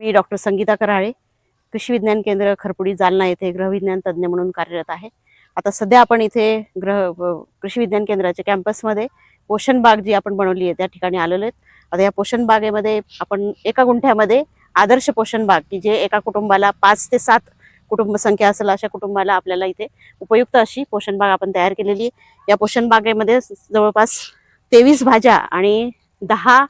मी doctor Sangeeta Karale कृषी विज्ञान केंद्र खरपुडी जालना येथे ग्रहविज्ञान तज्ज्ञ म्हणून कार्यरत आहे. आता सध्या आपण इथे ग्रह कृषी विज्ञान केंद्राच्या कॅम्पसमध्ये पोषण बाग जी आपण बनवली आहे त्या ठिकाणी आलेलो आहेत. आता या पोषण बागेमध्ये आपण एका गुंठ्यामध्ये आदर्श पोषण बाग की जे एका कुटुंबाला पाच ते सात कुटुंब संख्या असेल अशा कुटुंबाला आपल्याला इथे उपयुक्त अशी पोषण बाग आपण तयार केलेली आहे. या पोषण बागेमध्ये जवळपास तेवीस भाज्या आणि दहा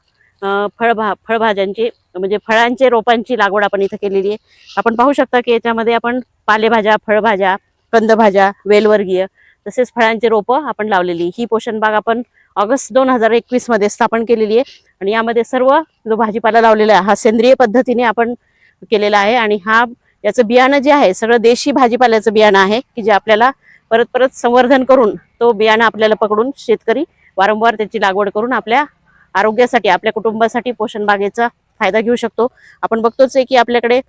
फळभा फळभाज्यांची म्हणजे फळांचे रोपांची लागवड आपण इथं केलेली आहे. आपण पाहू शकता की याच्यामध्ये आपण पालेभाज्या फळभाज्या कंदभाज्या वेलवर्गीय तसेच फळांचे रोपं आपण लावलेली ही पोषण बाग आपण ऑगस्ट दोन हजार एकवीसमध्ये स्थापन केलेली आहे. आणि यामध्ये सर्व जो भाजीपाला लावलेला आहे हा सेंद्रिय पद्धतीने आपण केलेला आहे. आणि हा याचं बियाणं जे आहे सगळं देशी भाजीपाल्याचं बियाणं आहे की जे आपल्याला परत परत संवर्धन करून तो बियाणं आपल्याला पकडून शेतकरी वारंवार त्याची लागवड करून आपल्या आरोग्यासाठी आपल्या कुटुंबासाठी पोषण बागेचा फायदा घेऊ शकतो. आपण बघतोच आहे की आपल्याकडे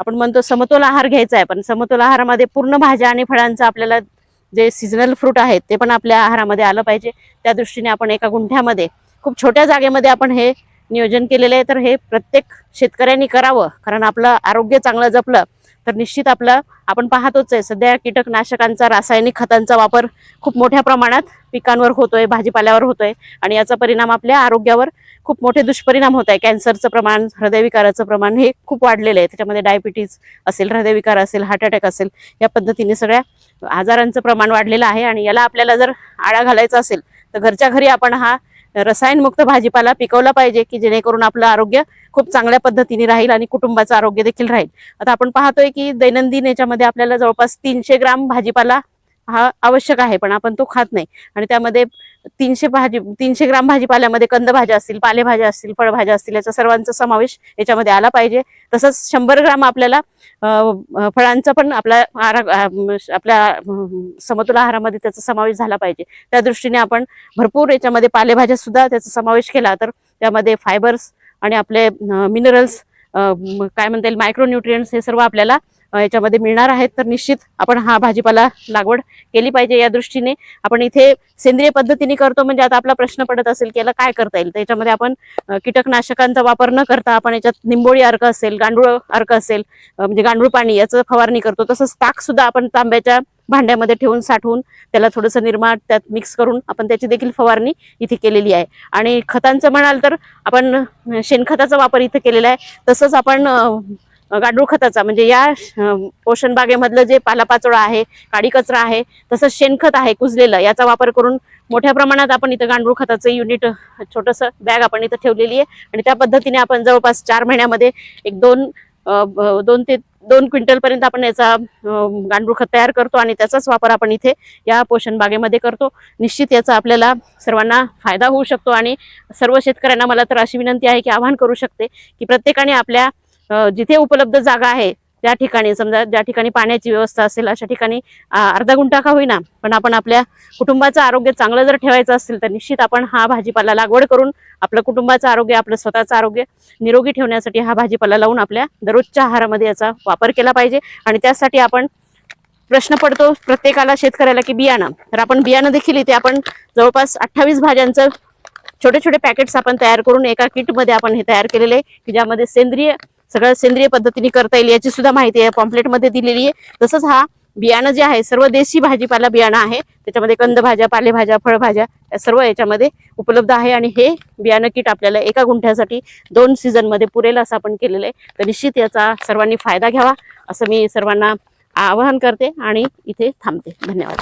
आपण म्हणतो समतोल आहार घ्यायचा आहे पण समतोल आहारामध्ये पूर्ण भाज्या आणि फळांचा आपल्याला जे सीझनल फ्रूट आहेत ते पण आपल्या आहारामध्ये आलं पाहिजे. त्या दृष्टीने आपण एका गुंठ्यामध्ये खूप छोट्या जागेमध्ये आपण हे नियोजन केलेलं आहे. तर हे प्रत्येक शेतकऱ्यांनी करावं कारण आपलं आरोग्य चांगलं जपलं तर निश्चित आपलं आपण पाहतोच आहे सध्या कीटकनाशकांचा रासायनिक खतांचा वापर खूप मोठ्या प्रमाणात पिकांवर होतोय भाजीपाल्यावर होतोय आणि याचा परिणाम आपल्या आरोग्यावर खूप मोठे दुष्परिणाम होत आहे. कॅन्सरचं प्रमाण हृदयविकाराचं प्रमाण हे खूप वाढलेलं आहे. त्याच्यामध्ये डायबिटीज असेल हृदयविकार असेल हार्ट अटॅक असेल या पद्धतीने सगळ्या आजारांचं प्रमाण वाढलेलं आहे आणि याला आपल्याला जर आळा घालायचा असेल तर घरच्या घरी आपण हा रसायनमुक्त भाजीपाला पिकवला पाहिजे की जेणेकरून आपलं आरोग्य खूप चांगल्या पद्धतीने राहील आणि कुटुंबाचं आरोग्य देखील राहील. आता आपण पाहतोय की दैनंदिन याच्यामध्ये आपल्याला जवळपास तीनशे ग्राम भाजीपाला हा आवश्यक आहे पण आपण तो खात नाही. आणि त्यामध्ये तीनशे भाजी तीनशे ग्राम भाजीपाल्यामध्ये कंदभाज्या असतील पालेभाज्या असतील फळभाज्या असतील याचा सर्वांचा समावेश याच्यामध्ये आला पाहिजे. तसंच शंभर ग्राम आपल्याला फळांचा पण आपल्या आहारा आपल्या अं, समतोल आहारामध्ये त्याचा समावेश झाला पाहिजे. त्या दृष्टीने आपण भरपूर याच्यामध्ये पालेभाज्या सुद्धा त्याचा समावेश केला तर त्यामध्ये फायबर्स आणि आपले मिनरल्स काय म्हणता येईल मायक्रोन्युट्रियंट्स हे सर्व आपल्याला याच्यामध्ये मिळणार आहेत तर निश्चित आपण हा भाजीपाला लागवड केली पाहिजे या दृष्टीने. आपण इथे सेंद्रिय पद्धतीने करतो म्हणजे आता आपला प्रश्न पडत असेल की याला काय करता येईल? त्याच्यामध्ये आपण कीटकनाशकांचा वापर न करता आपण याच्यात निंबोळी अर्क असेल गांडूळ अर्क असेल म्हणजे गांडूळ पाणी याचं फवारणी करतो. तसंच ताक सुद्धा आपण तांब्याच्या भांड्यामध्ये ठेवून साठवून त्याला थोडंसं निर्माण त्यात मिक्स करून आपण त्याची देखील फवारणी इथे केलेली आहे. आणि खतांचं म्हणाल तर आपण शेणखताचा वापर इथे केलेला आहे. तसंच आपण गांडूळ खताचा. म्हणजे या पोषण बागेमधलं जे पालापाचोळा आहे काडी कचरा आहे तसंच शेणखत आहे कुजलेलं याचा वापर करून मोठ्या प्रमाणात आपण इथं गांडूळ खताचं युनिट छोटंसं बॅग आपण इथं ठेवलेली आहे. आणि त्या पद्धतीने आपण जवळपास चार महिन्यामध्ये एक दोन दोन ते दोन क्विंटलपर्यंत आपण याचा गांडूळ खत तयार करतो आणि त्याचाच वापर आपण इथे या पोषण बागेमध्ये करतो. निश्चित याचा आपल्याला सर्वांना फायदा होऊ शकतो आणि सर्व शेतकऱ्यांना मला तर अशी विनंती आहे की आवाहन करू शकते की प्रत्येकाने आपल्या जिथे उपलब्ध जागा आहे त्या ठिकाणी समजा ज्या ठिकाणी पाण्याची व्यवस्था असेल अशा ठिकाणी अर्धा गुंठा का होईना पण आपण आपल्या कुटुंबाचं आरोग्य चांगलं जर ठेवायचं असेल तर निश्चित आपण हा भाजीपाला लागवड करून आपलं कुटुंबाचं आरोग्य आपलं स्वतःचं आरोग्य निरोगी ठेवण्यासाठी हा भाजीपाला लावून आपल्या दररोजच्या आहारामध्ये याचा वापर केला पाहिजे. आणि त्यासाठी आपण प्रश्न पडतो प्रत्येकाला शेतकऱ्याला की बियाणं. तर आपण बियाणं देखील इथे आपण जवळपास अठ्ठावीस भाज्यांचं छोटे छोटे पॅकेट्स आपण तयार करून एका किटमध्ये आपण हे तयार केलेले आहे की ज्यामध्ये सेंद्रिय सगळं सेंद्रिय पद्धतीने करता येईल याची सुद्धा माहिती आहे पॉम्पलेटमध्ये दिलेली आहे. तसंच हा बियाणं जे आहे सर्व देशी भाजीपाला बियाणं आहे. त्याच्यामध्ये कंदभाज्या पालेभाज्या फळभाज्या या सर्व याच्यामध्ये उपलब्ध आहे आणि हे बियाणं किट आपल्याला एका गुंठ्यासाठी दोन सीझनमध्ये पुरेल असं आपण केलेलं आहे. तर निश्चित याचा सर्वांनी फायदा घ्यावा असं मी सर्वांना आवाहन करते आणि इथे थांबते. धन्यवाद.